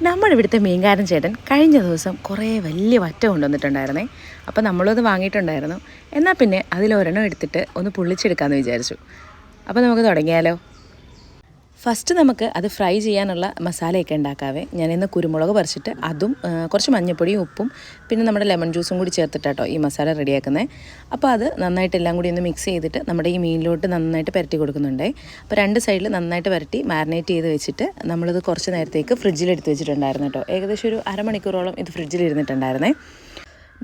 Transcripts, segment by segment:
നമ്മുടെ ഇവിടുത്തെ മീൻകാരൻ ചേട്ടൻ കഴിഞ്ഞ ദിവസം കുറേ വലിയ വറ്റ കൊണ്ടുവന്നിട്ടുണ്ടായിരുന്നേ. അപ്പോൾ നമ്മളത് വാങ്ങിയിട്ടുണ്ടായിരുന്നു. എന്നാൽ പിന്നെ അതിലൊരെണ്ണം എടുത്തിട്ട് ഒന്ന് പൊള്ളിച്ചെടുക്കാമെന്ന് വിചാരിച്ചു. അപ്പോൾ നമുക്ക് തുടങ്ങിയാലോ? ഫസ്റ്റ് നമുക്ക് അത് ഫ്രൈ ചെയ്യാനുള്ള മസാലയൊക്കെ ഉണ്ടാക്കാവേ. ഞാനിന്ന് കുരുമുളക് പറിച്ചിട്ട് അതും കുറച്ച് മഞ്ഞൾപ്പൊടിയും ഉപ്പും പിന്നെ നമ്മുടെ ലെമൺ ജ്യൂസും കൂടി ചേർത്തിട്ടാട്ടോ ഈ മസാല റെഡിയാക്കുന്നത് അപ്പോൾ അത് നന്നായിട്ട് എല്ലാം കൂടി ഒന്ന് മിക്സ് ചെയ്തിട്ട് നമ്മുടെ ഈ മീനിലോട്ട് നന്നായിട്ട് പുരട്ടി കൊടുക്കുന്നുണ്ടേ. അപ്പോൾ രണ്ട് സൈഡിൽ നന്നായിട്ട് പുരട്ടി മാരിനേറ്റ് ചെയ്ത് വെച്ചിട്ട് നമ്മളിത് കുറച്ച് നേരത്തേക്ക് ഫ്രിഡ്ജിൽ എടുത്ത് വെച്ചിട്ടുണ്ടായിരുന്നു കേട്ടോ. ഏകദേശം ഒരു അരമണിക്കൂറോളം ഇത് ഫ്രിഡ്ജിൽ ഇരുന്നിട്ടുണ്ടായിരുന്നേ.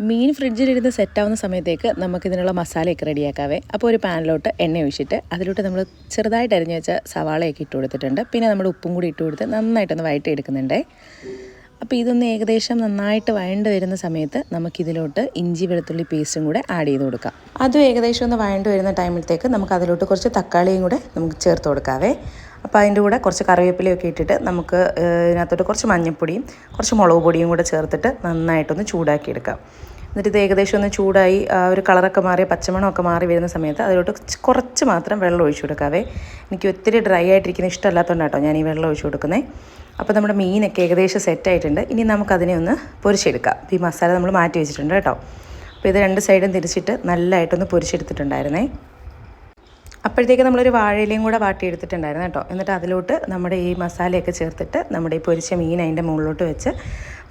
മീൻ ഫ്രിഡ്ജിലിരുന്ന് സെറ്റാവുന്ന സമയത്തേക്ക് നമുക്കിതിനുള്ള മസാലയൊക്കെ റെഡിയാക്കാവേ. അപ്പോൾ ഒരു പാനിലോട്ട് എണ്ണ ഒഴിച്ചിട്ട് അതിലോട്ട് നമ്മൾ ചെറുതായിട്ട് അരിഞ്ഞു വെച്ച സവാളയൊക്കെ ഇട്ട് കൊടുത്തിട്ടുണ്ട്. പിന്നെ നമ്മുടെ ഉപ്പും കൂടി ഇട്ട് കൊടുത്ത് നന്നായിട്ടൊന്ന് വഴറ്റി എടുക്കുന്നുണ്ടേ അപ്പോൾ ഇതൊന്ന് ഏകദേശം നന്നായിട്ട് വഴണ്ട് വരുന്ന സമയത്ത് നമുക്കിതിലോട്ട് ഇഞ്ചി വെളുത്തുള്ളി പേസ്റ്റും കൂടെ ആഡ് ചെയ്ത് കൊടുക്കാം. അതും ഏകദേശം ഒന്ന് വഴണ്ട് വരുന്ന ടൈമിലത്തേക്ക് നമുക്ക് അതിലോട്ട് കുറച്ച് തക്കാളിയും കൂടെ നമുക്ക് ചേർത്ത് കൊടുക്കാവേ. അപ്പോൾ അതിന്റെ കൂടെ കുറച്ച് കറിവേപ്പിലയൊക്കെ ഇട്ടിട്ട് നമുക്ക് ഇതിനകത്തോട്ട് കുറച്ച് മഞ്ഞൾപ്പൊടിയും കുറച്ച് മുളക് പൊടിയും കൂടെ ചേർത്തിട്ട് നന്നായിട്ടൊന്ന് ചൂടാക്കി എടുക്കാം എന്നിട്ട് ഇത് ഏകദേശം ഒന്ന് ചൂടായി ആ ഒരു കളറൊക്കെ മാറി പച്ചമണമൊക്കെ മാറി വരുന്ന സമയത്ത് അതിലോട്ട് കുറച്ച് മാത്രം വെള്ളം ഒഴിച്ചു കൊടുക്കാവേ. എനിക്ക് ഒത്തിരി ഡ്രൈ ആയിട്ടിരിക്കുന്ന ഇഷ്ടമല്ലാത്തതുകൊണ്ട് കേട്ടോ ഞാൻ ഈ വെള്ളം ഒഴിച്ചു കൊടുക്കുന്നത് അപ്പോൾ നമ്മുടെ മീനൊക്കെ ഏകദേശം സെറ്റായിട്ടുണ്ട്. ഇനി നമുക്കതിനെ ഒന്ന് പൊരിച്ചെടുക്കാം. അപ്പോൾ ഈ മസാല നമ്മൾ മാറ്റി വെച്ചിട്ടുണ്ട് കേട്ടോ അപ്പോൾ ഇത് രണ്ട് സൈഡും തിരിച്ചിട്ട് നല്ലതായിട്ടൊന്ന് പൊരിച്ചെടുത്തിട്ടുണ്ടായിരുന്നേ. അപ്പോഴത്തേക്ക് നമ്മളൊരു വാഴയിലയും കൂടെ വാട്ടിയെടുത്തിട്ടുണ്ടായിരുന്നു കേട്ടോ എന്നിട്ട് അതിലോട്ട് നമ്മുടെ ഈ മസാലയൊക്കെ ചേർത്തിട്ട് നമ്മുടെ ഈ പൊരിച്ച മീൻ അതിന്റെ മുകളിലോട്ട് വെച്ച്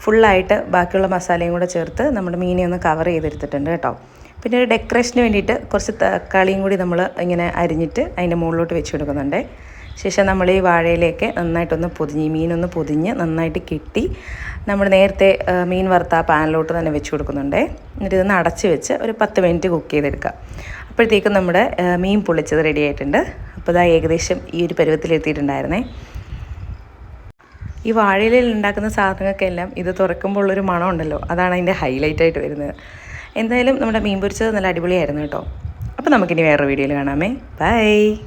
ഫുള്ളായിട്ട് ബാക്കിയുള്ള മസാലയും കൂടെ ചേർത്ത് നമ്മുടെ മീനെ ഒന്ന് കവർ ചെയ്തെടുത്തിട്ടുണ്ട് കേട്ടോ. പിന്നെ ഒരു ഡെക്കറേഷന് വേണ്ടിയിട്ട് കുറച്ച് തക്കാളിയും കൂടി നമ്മൾ ഇങ്ങനെ അരിഞ്ഞിട്ട് അതിന്റെ മുകളിലോട്ട് വെച്ച് കൊടുക്കുന്നുണ്ട്. ശേഷം നമ്മൾ ഈ വാഴയിലേക്ക് നന്നായിട്ടൊന്ന് പൊതിഞ്ഞ് മീനൊന്ന് പൊതിഞ്ഞ് നന്നായിട്ട് കിട്ടി നമ്മൾ നേരത്തെ മീൻ വറുത്ത ആ പാനിലോട്ട് തന്നെ വെച്ച് കൊടുക്കുന്നുണ്ട്. എന്നിട്ട് ഇതൊന്ന് അടച്ച് വെച്ച് ഒരു പത്ത് മിനിറ്റ് കുക്ക് ചെയ്തെടുക്കുക അപ്പോഴത്തേക്കും നമ്മുടെ മീൻ പൊള്ളിച്ചത് റെഡി ആയിട്ടുണ്ട്. അപ്പോൾ ഇതാ ഏകദേശം ഈ ഒരു പരുവത്തിലെത്തിയിട്ടുണ്ടായിരുന്നേ. ഈ വാഴയിലയിൽ ഉണ്ടാക്കുന്ന സാധനങ്ങൾക്കെല്ലാം ഇത് തുറക്കുമ്പോൾ ഉള്ളൊരു മണം ഉണ്ടല്ലോ അതാണ് അതിന്റെ ഹൈലൈറ്റ് ആയിട്ട് വരുന്നത്. എന്തായാലും നമ്മുടെ മീൻ പൊരിച്ചത് നല്ല അടിപൊളിയായിരുന്നു കേട്ടോ. അപ്പോൾ നമുക്കിനി വേറൊരു വീഡിയോയിൽ കാണാമേ. ബൈ